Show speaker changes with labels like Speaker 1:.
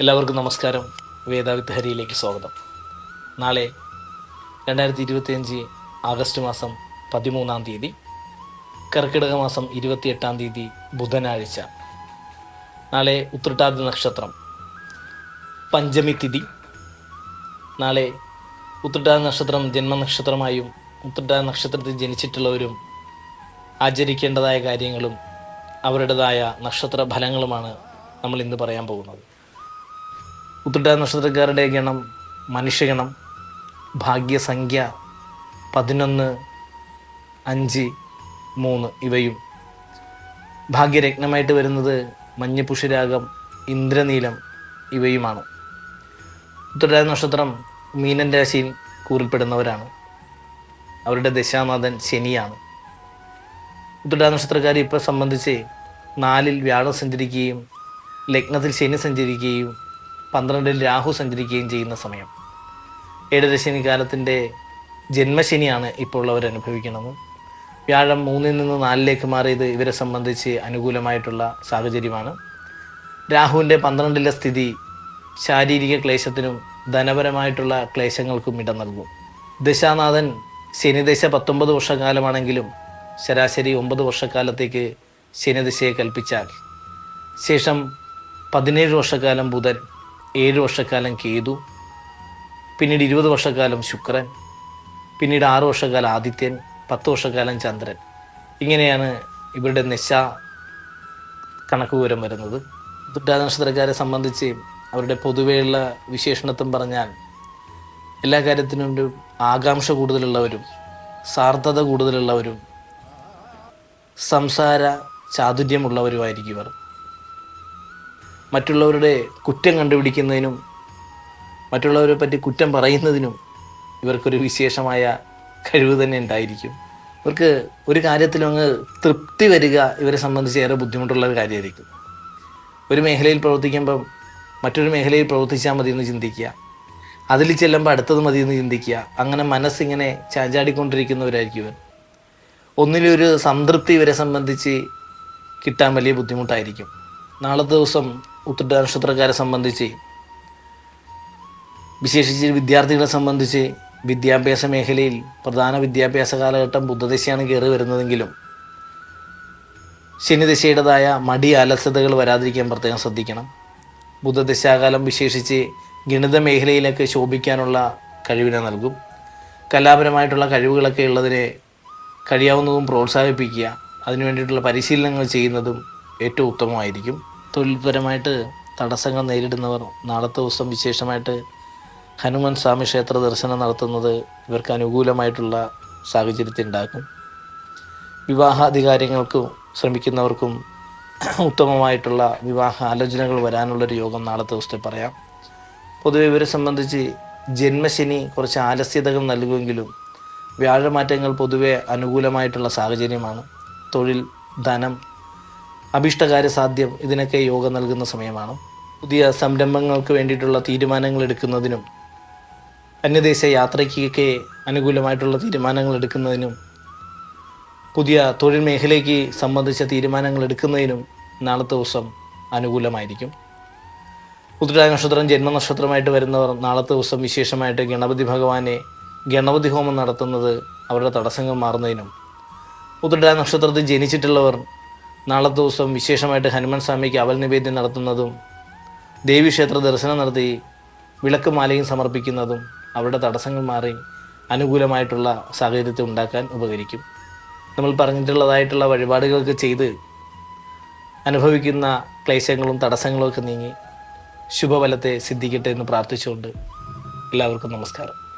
Speaker 1: എല്ലാവർക്കും നമസ്കാരം. വേദാവിത്ത് ഹരിയിലേക്ക് സ്വാഗതം. നാളെ രണ്ടായിരത്തി ഇരുപത്തിയഞ്ച് ആഗസ്റ്റ് മാസം പതിമൂന്നാം തീയതി കർക്കിടക മാസം ഇരുപത്തിയെട്ടാം തീയതി ബുധനാഴ്ച. നാളെ ഉത്രട്ടാതി നക്ഷത്രം പഞ്ചമി തിഥി. നാളെ ഉത്രട്ടാതി നക്ഷത്രം ജന്മനക്ഷത്രമായും ഉത്രട്ടാതി നക്ഷത്രത്തിൽ ജനിച്ചിട്ടുള്ളവരും ആചരിക്കേണ്ടതായ കാര്യങ്ങളും അവരുടേതായ നക്ഷത്ര ഫലങ്ങളുമാണ് നമ്മൾ ഇന്ന് പറയാൻ പോകുന്നത്. ഉത്രട്ടാതി നക്ഷത്രക്കാരുടെ ഗണം മനുഷ്യഗണം ഭാഗ്യസംഖ്യ പതിനൊന്ന് അഞ്ച് മൂന്ന് ഇവയും. ഭാഗ്യരത്നമായിട്ട് വരുന്നത് മഞ്ഞപ്പുഷിരാഗം ഇന്ദ്രനീലം ഇവയുമാണ്. ഉത്തരരാജ നക്ഷത്രം മീനൻ രാശിയിൽ കൂറിൽപ്പെടുന്നവരാണ്. അവരുടെ ദശാനാഥൻ ശനിയാണ്. ഉത്തരരാജ നക്ഷത്രക്കാർ ഇപ്പോൾ സംബന്ധിച്ച് നാലിൽ വ്യാഴം സഞ്ചരിക്കുകയും ലഗ്നത്തിൽ ശനി സഞ്ചരിക്കുകയും പന്ത്രണ്ടിൽ രാഹു സഞ്ചരിക്കുകയും ചെയ്യുന്ന സമയം. ഏഴരശനി കാലത്തിന്റെ ജന്മശനിയാണ് ഇപ്പോൾ അവർ അനുഭവിക്കുന്നത്. വ്യാഴം മൂന്നിൽ നിന്ന് നാലിലേക്ക് മാറിയത് ഇവരെ സംബന്ധിച്ച് അനുകൂലമായിട്ടുള്ള സാഹചര്യമാണ്. രാഹുവിന്റെ പന്ത്രണ്ടിലെ സ്ഥിതി ശാരീരിക ക്ലേശത്തിനും ധനപരമായിട്ടുള്ള ക്ലേശങ്ങൾക്കും ഇടം നൽകും. ദശാനാഥൻ ശനിദശ പത്തൊമ്പത് വർഷക്കാലമാണെങ്കിലും ശരാശരി ഒമ്പത് വർഷക്കാലത്തേക്ക് ശനിദശയെ കൽപ്പിച്ചാൽ. ശേഷം പതിനേഴ് വർഷക്കാലം ബുധൻ ഏഴ് വർഷക്കാലം കേതു പിന്നീട് ഇരുപത് വർഷക്കാലം ശുക്രൻ പിന്നീട് ആറ് വർഷക്കാലം ആദിത്യൻ പത്ത് വർഷക്കാലം ചന്ദ്രൻ. ഇങ്ങനെയാണ് ഇവരുടെ നിശ കണക്ക് വിവരം വരുന്നത്. ഉത്രാട നക്ഷത്രക്കാരെ സംബന്ധിച്ച് അവരുടെ പൊതുവെയുള്ള വിശേഷണത്വം പറഞ്ഞാൽ എല്ലാ കാര്യത്തിനും ഒരു ആകാംക്ഷ കൂടുതലുള്ളവരും സാർത്ഥത കൂടുതലുള്ളവരും സംസാര ചാതുര്യമുള്ളവരുമായിരിക്കും ഇവർ. മറ്റുള്ളവരുടെ കുറ്റം കണ്ടുപിടിക്കുന്നതിനും മറ്റുള്ളവരെ പറ്റി കുറ്റം പറയുന്നതിനും ഇവർക്കൊരു വിശേഷമായ കഴിവ് തന്നെ ഉണ്ടായിരിക്കും. ഇവർക്ക് ഒരു കാര്യത്തിലും അങ്ങ് തൃപ്തി വരിക ഇവരെ സംബന്ധിച്ച് ഏറെ ബുദ്ധിമുട്ടുള്ള ഒരു കാര്യമായിരിക്കും. ഒരു മേഖലയിൽ പ്രവർത്തിക്കുമ്പം മറ്റൊരു മേഖലയിൽ പ്രവർത്തിച്ചാൽ മതി എന്ന് ചിന്തിക്കുക. അതിൽ ചെല്ലുമ്പോൾ അടുത്തത് മതി എന്ന് ചിന്തിക്കുക. അങ്ങനെ മനസ്സിങ്ങനെ ചാഞ്ചാടിക്കൊണ്ടിരിക്കുന്നവരായിരിക്കും ഇവർ. ഒന്നിലൊരു സംതൃപ്തി ഇവരെ സംബന്ധിച്ച് കിട്ടാൻ വലിയ ബുദ്ധിമുട്ടായിരിക്കും. നാളത്തെ ദിവസം ഉത്തര നക്ഷത്രക്കാരെ സംബന്ധിച്ച് വിശേഷിച്ച് വിദ്യാർത്ഥികളെ സംബന്ധിച്ച് വിദ്യാഭ്യാസ മേഖലയിൽ പ്രധാന വിദ്യാഭ്യാസ കാലഘട്ടം ബുദ്ധദശയാണ് കയറി വരുന്നതെങ്കിലും ശനിദശയുടേതായ മടി അലസതകൾ വരാതിരിക്കാൻ പ്രത്യേകം ശ്രദ്ധിക്കണം. ബുദ്ധദശാകാലം വിശേഷിച്ച് ഗണിത മേഖലയിലൊക്കെ ശോഭിക്കാനുള്ള കഴിവിനെ നൽകും. കലാപരമായിട്ടുള്ള കഴിവുകളൊക്കെ ഉള്ളതിനെ കഴിയാവുന്നതും പ്രോത്സാഹിപ്പിക്കുക അതിനു വേണ്ടിയിട്ടുള്ള പരിശീലനങ്ങൾ ചെയ്യുന്നതും ഏറ്റവും ഉത്തമമായിരിക്കും. തൊഴിൽപരമായിട്ട് തടസ്സങ്ങൾ നേരിടുന്നവർ നാളത്തെ ദിവസം വിശേഷമായിട്ട് ഹനുമാൻ സ്വാമി ക്ഷേത്ര ദർശനം നടത്തുന്നത് ഇവർക്ക് അനുകൂലമായിട്ടുള്ള സാഹചര്യത്തെ ഉണ്ടാക്കും വിവാഹാധികാരങ്ങൾക്കും ശ്രമിക്കുന്നവർക്കും ഉത്തമമായിട്ടുള്ള വിവാഹ ആലോചനകൾ വരാനുള്ളൊരു യോഗം നാളത്തെ ദിവസത്തെ പറയാം. പൊതുവെ ഇവരെ സംബന്ധിച്ച് ജന്മശനി കുറച്ച് ആലസ്യതകൾ നൽകുമെങ്കിലും വ്യാഴമാറ്റങ്ങൾ പൊതുവെ അനുകൂലമായിട്ടുള്ള സാഹചര്യമാണ്. തൊഴിൽ ധനം അഭിഷ്ടകാര്യ സാധ്യം ഇതിനൊക്കെ യോഗം നൽകുന്ന സമയമാണ്. പുതിയ സംരംഭങ്ങൾക്ക് വേണ്ടിയിട്ടുള്ള തീരുമാനങ്ങൾ എടുക്കുന്നതിനും അന്യദേശ യാത്രയ്ക്കൊക്കെ അനുകൂലമായിട്ടുള്ള തീരുമാനങ്ങൾ എടുക്കുന്നതിനും പുതിയ തൊഴിൽ മേഖലയ്ക്ക് സംബന്ധിച്ച തീരുമാനങ്ങൾ എടുക്കുന്നതിനും നാളത്തെ ദിവസം അനുകൂലമായിരിക്കും. ഉത്തര നക്ഷത്രം ജന്മനക്ഷത്രമായിട്ട് വരുന്നവർ നാളത്തെ ദിവസം വിശേഷമായിട്ട് ഗണപതി ഭഗവാനെ ഗണപതി ഹോമം നടത്തുന്നത് അവരുടെ തടസ്സങ്ങൾ മാറുന്നതിനും ഉത്തര നക്ഷത്രത്തിൽ ജനിച്ചിട്ടുള്ളവർ നാളത്തെ ദിവസം വിശേഷമായിട്ട് ഹനുമാൻ സ്വാമിക്ക് അവൽ നിവേദ്യം നടത്തുന്നതും ദേവീക്ഷേത്ര ദർശനം നടത്തി വിളക്ക് മാലയും സമർപ്പിക്കുന്നതും അവരുടെ തടസ്സങ്ങൾ മാറി അനുകൂലമായിട്ടുള്ള സാഹചര്യത്തെ ഉണ്ടാക്കാൻ ഉപകരിക്കും. നമ്മൾ പറഞ്ഞിട്ടുള്ളതായിട്ടുള്ള വഴിപാടുകളൊക്കെ ചെയ്ത് അനുഭവിക്കുന്ന ക്ലേശങ്ങളും തടസ്സങ്ങളും ഒക്കെ നീങ്ങി ശുഭഫലത്തെ സിദ്ധിക്കട്ടെ എന്ന് പ്രാർത്ഥിച്ചുകൊണ്ട് എല്ലാവർക്കും നമസ്കാരം.